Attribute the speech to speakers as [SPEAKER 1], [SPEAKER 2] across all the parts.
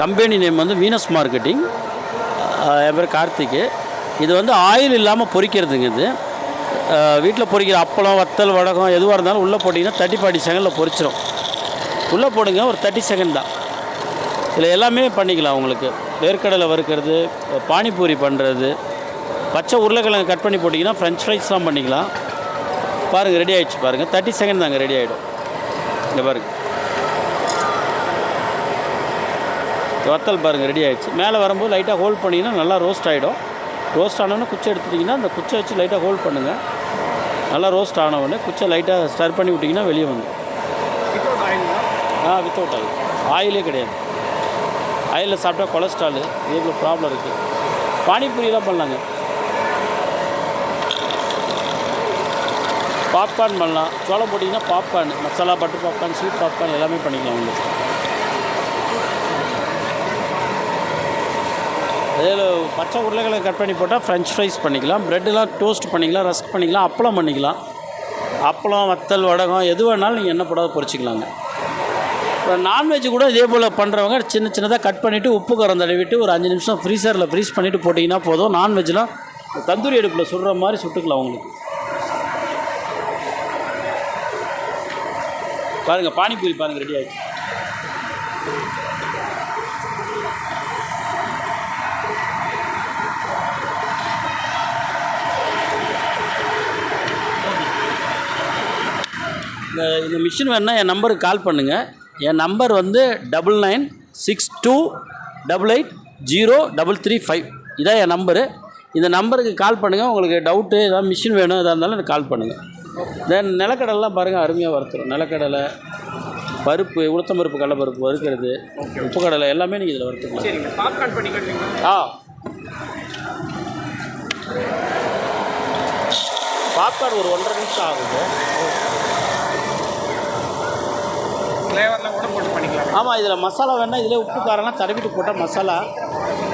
[SPEAKER 1] Company name வந்து Venus marketing என் பேர் கார்த்திக்கு. இது வந்து ஆயில் இல்லாமல் பொறிக்கிறதுங்க இது. வீட்டில் பொறிக்கிற அப்பளம் வத்தல் வடகம் எதுவாக இருந்தாலும் உள்ளே போட்டிங்கன்னா தேர்ட்டி ஃபார்ட்டி செகண்டில் பொறிச்சிடும் உள்ளே போடுங்க ஒரு தேர்ட்டி செகண்ட் தான். இதில் எல்லாமே பண்ணிக்கலாம் உங்களுக்கு. வேர்க்கடலை வறுக்கிறது பானிபூரி பண்ணுறது பச்சை உருளைக்கிழங்கு கட் பண்ணி போட்டிங்கன்னா ஃப்ரெஞ்ச் ஃப்ரைஸ்லாம் பண்ணிக்கலாம். பாருங்கள் ரெடி ஆயிடுச்சு பாருங்கள் தேர்ட்டி செகண்ட் தாங்க ரெடி ஆகிடும் இங்கே பாருங்கள் வத்தல் பாருங்கள் ரெடி ஆயிடுச்சு. மேலே வரும்போது லைட்டாக ஹோல்ட் பண்ணிங்கன்னா நல்லா ரோஸ்ட் ஆகிடும் ரோஸ்ட் ஆனோடனே குச்சை எடுத்துட்டிங்கன்னா அந்த குச்சை வச்சு லைட்டாக ஹோல்ட் பண்ணுங்கள் நல்லா ரோஸ்ட் ஆன உடனே குச்சை லைட்டாக ஸ்டர் பண்ணி விட்டிங்கன்னா வெளியே வந்துடும். ஆ வித்தவுட் ஆயில் ஆயிலே கிடையாது. ஆயிலில் சாப்பிட்டா கொலஸ்ட்ராலு இது ப்ராப்ளம் இருக்குது பானிபூரியெலாம் பண்ணலாங்க. பாப்கார்ன் பண்ணலாம். சோளம் போட்டிங்கன்னா popcorn masala butter popcorn sweet popcorn எல்லாமே பண்ணிக்கலாம் உங்களுக்கு. அதில் பச்சை உருளைகளை கட் பண்ணி போட்டால் ஃப்ரெஞ்ச் ஃப்ரைஸ் பண்ணிக்கலாம். ப்ரெட்டெலாம் டோஸ்ட் பண்ணிக்கலாம் ரஸ்க் பண்ணிக்கலாம் அப்பளம் பண்ணிக்கலாம். அப்பளம் வத்தல் வடகம் எது வேணாலும் நீங்கள் என்ன போடாத பொரிச்சிக்கலாங்க. இப்போ நான்வெஜ் கூட இதே போல் பண்ணுறவங்க சின்ன சின்னதாக கட் பண்ணிவிட்டு உப்பு கரம் தடவிட்டு ஒரு அஞ்சு நிமிஷம் ஃப்ரீசரில் ஃப்ரீஸ் பண்ணிவிட்டு போட்டிங்கன்னா போதும். நான்வெஜ்லாம் தந்தூரி அடுப்பில் சுடுற மாதிரி சுட்டுக்கலாம் உங்களுக்கு. பாருங்கள் பானிபூரி பாருங்கள் ரெடி ஆகிடுச்சு இந்த இந்த மிஷின் வேணுன்னா என் நம்பருக்கு கால் பண்ணுங்கள் என் நம்பர் வந்து double nine six two double eight zero double three five இதான் என் நம்பரு இந்த நம்பருக்கு கால் பண்ணுங்கள் உங்களுக்கு டவுட்டு ஏதாவது மிஷின் வேணும் எதாக இருந்தாலும் எனக்கு கால் பண்ணுங்கள் தென் நிலக்கடலைலாம் பாருங்கள் அருமையாக வறுத்துரும். நிலக்கடலை பருப்பு உளுத்தம் பருப்பு கடலைப்பருப்பு வறுக்கிறது உப்பு கடலை எல்லாமே நீங்கள் இதில் வறுத்துக்கலாம். ஆ. பாப்கார்ன் ஒரு ஒன்றரை நிமிஷம் ஆகுது. ஆமாம் இதில் மசாலா வேணால் இதில் உப்பு காரம்லாம் தடவிட்டு போட்டால் மசாலா.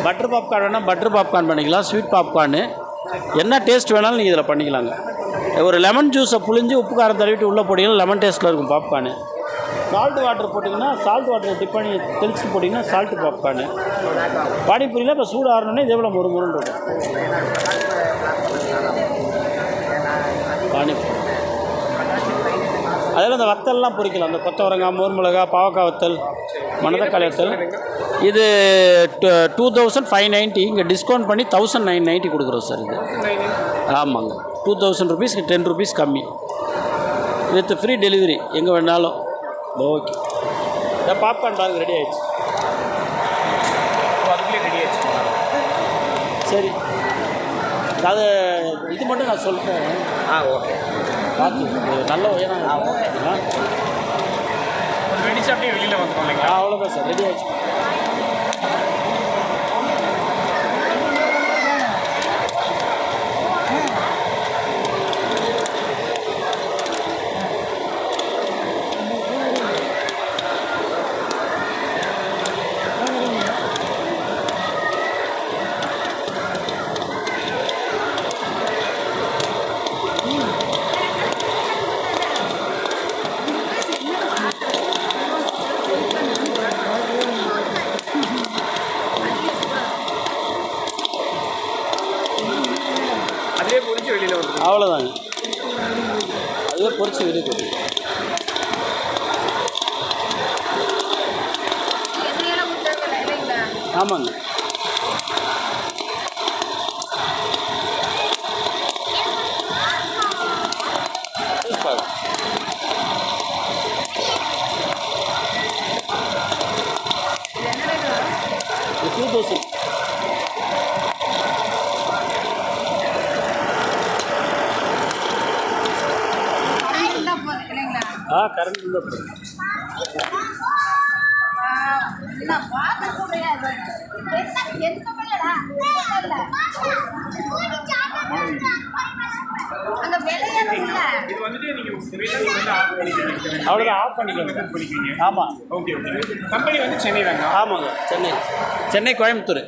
[SPEAKER 1] பட்டர் பாப்கார்ன் வேணால் பட்டர் பாப்கார்ன் பண்ணிக்கலாம் ஸ்வீட் பாப்கார்னு என்ன டேஸ்ட் வேணாலும் நீங்கள் இதில் பண்ணிக்கலாங்க. ஒரு லெமன் ஜூஸை புழிஞ்சு உப்பு காரம் தடவிட்டு உள்ளே போட்டிங்கன்னா லெமன் டேஸ்ட்டில் இருக்கும் பாப்கார்னு சால்ட் வாட்டர் போட்டிங்கன்னா சால்ட் வாட்டர் டிப் பண்ணி தெளிச்சு போட்டிங்கன்னா சால்ட் பாப்கார்னு பானிபூரியில் இப்போ சூடு ஆறணுன்னே இதே போல் ஒரு முருன்னு இருக்கும். பானிபூரி. அதில் அந்த வத்தல்லாம் பொரிக்கலாம் அந்த கொத்தவரங்காய் மோர் மிளகா பாவக்காய் வத்தல் மணத்தக்காளி வத்தல். இது டூ தௌசண்ட் ஃபைவ் நைன்ட்டி. இங்கே டிஸ்கவுண்ட் பண்ணி தௌசண்ட் நைன் நைன்ட்டி கொடுக்குறோம் சார் இது. ஆமாங்க. டூ தௌசண்ட் ருபீஸ்க்கு டென் ருபீஸ் கம்மி. வித் ஃப்ரீ டெலிவரி எங்கே வேணாலும். ஓகே இந்த பாப்கார்ன் பாருங்க ரெடி ஆயிடுச்சு.
[SPEAKER 2] அதுக்குள்ளே ரெடி ஆச்சு
[SPEAKER 1] சரி. அது இது மட்டும் நான் சொல்லிட்டேன்
[SPEAKER 2] ஆ ஓகே
[SPEAKER 1] பார்த்து நல்ல உயரம். ஆ
[SPEAKER 2] கொஞ்சம் வெடி சாப்பிட்டே வெளியில் வந்துடும் இல்லைங்களா?
[SPEAKER 1] அவ்வளோதான் சார் ரெடி ஆயிடுச்சு. அவ்வளோதாங்க அதுவே பொரிச்சு வெளியே கொடுத்து ஆமாங்க. சூப்பர். இது டூ தௌசண்ட் ஆ கரண்ட் இருந்தால் போதும்
[SPEAKER 3] அந்த விளையாடுல
[SPEAKER 2] இது வந்துட்டு நீங்கள் வெளியில் வந்து ஆஃப் பண்ணிக்கிறீங்க
[SPEAKER 1] அவ்வளோதான் ஆஃப்
[SPEAKER 2] பண்ணிக்கிறீங்க
[SPEAKER 1] ஆமாம்
[SPEAKER 2] ஓகே ஓகே கம்பெனி வந்து சென்னை தாங்க.
[SPEAKER 1] ஆமாங்க சென்னை. சென்னை கோயம்புத்தூர்.